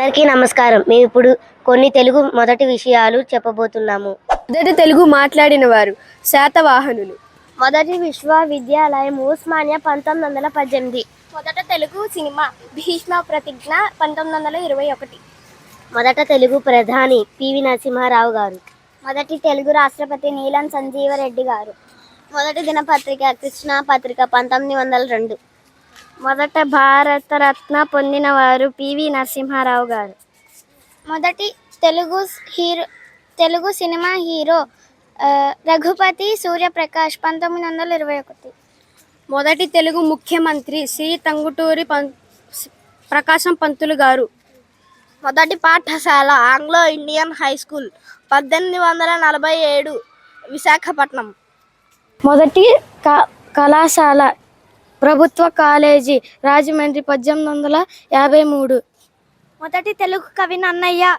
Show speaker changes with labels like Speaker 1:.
Speaker 1: అందరికీ నమస్కారం. మేము ఇప్పుడు కొన్ని తెలుగు మొదటి విషయాలు చెప్పబోతున్నాము.
Speaker 2: మొదటి తెలుగు మాట్లాడిన వారు శాతవాహనులు.
Speaker 1: మొదటి విశ్వవిద్యాలయం ఉస్మానియా పంతొమ్మిది వందల పద్దెనిమిది.
Speaker 2: మొదట తెలుగు సినిమా భీష్మ ప్రతిజ్ఞ పంతొమ్మిది వందల ఇరవై ఒకటి.
Speaker 1: మొదట తెలుగు ప్రధాని పివి నరసింహారావు గారు.
Speaker 2: మొదటి తెలుగు రాష్ట్రపతి నీలం సంజీవరెడ్డి గారు.
Speaker 1: మొదటి దినపత్రిక కృష్ణ పత్రిక పంతొమ్మిది వందల రెండు.
Speaker 2: మొదట భారతరత్న పొందిన వారు పివి నరసింహారావు గారు. మొదటి Telugu hero Telugu cinema hero Raghupathi Suryaprakash పంతొమ్మిది వందల ఇరవై ఒకటి. మొదటి తెలుగు ముఖ్యమంత్రి శ్రీ టంగుటూరి పం ప్రకాశం పంతులు గారు.
Speaker 1: మొదటి పాఠశాల ఆంగ్లో ఇండియన్ హై స్కూల్ పద్దెనిమిది వందల నలభై ఏడు విశాఖపట్నం.
Speaker 2: మొదటి క- కళాశాల ప్రభుత్వ కాలేజీ రాజమండ్రి పద్దెనిమిది వందల యాభై మూడు. మొదటి తెలుగు కవి నన్నయ్య.